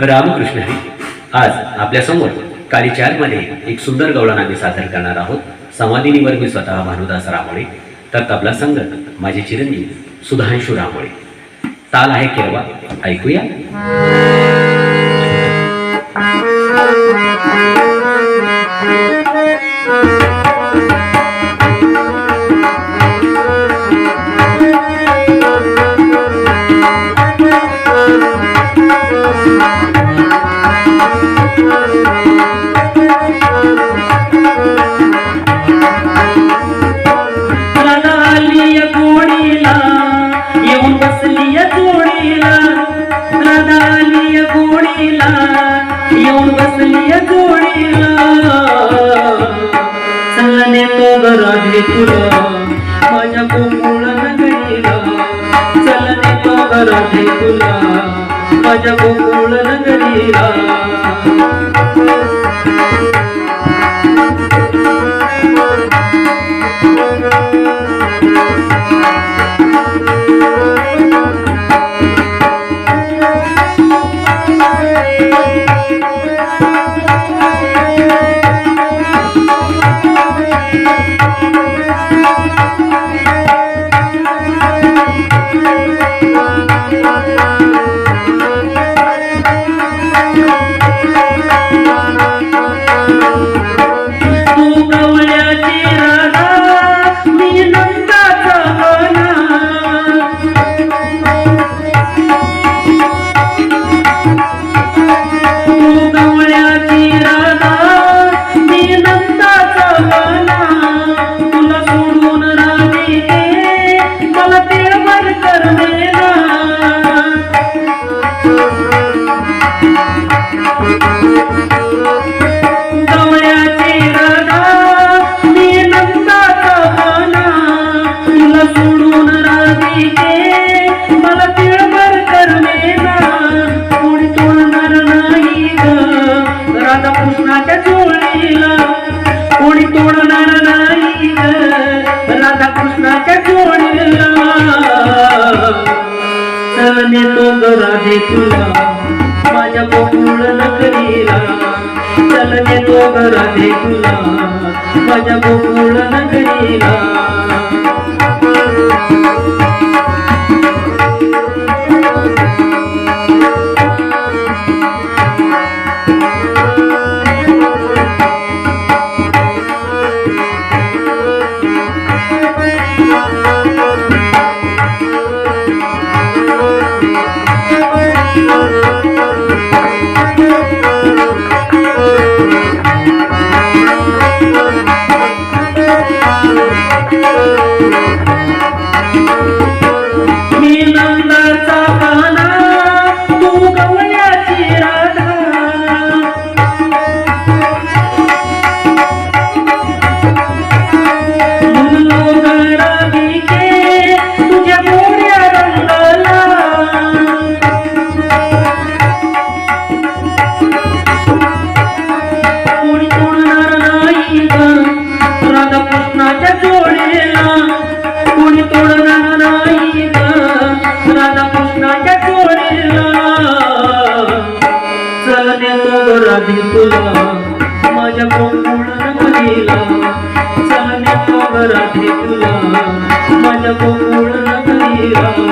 रामकृष्ण हरी आज आपल्यासमोर काली चारमध्ये एक सुंदर गवळण आम्ही सादर करणार आहोत. समाधीनीवर मी स्वतः भानुदास रामोळे तर तबला संगत माझे चिरंजीव सुधांशू रामोळे. ताल आहे केरवा ऐकूया? रडालिय तुला माझ्या गोकुळ नगरीला चलने तो राधे तुला माझ्या गोकुळ नगरीला तो ग तुला माझ्या गोकुळ नगरीला. चलने तो ग राधे तुला माझ्या गोकुळ नगरीला. मी आधी तुला माझ्या गोकुळ नगरीला चलने तो तुला माझ्या गोकुळ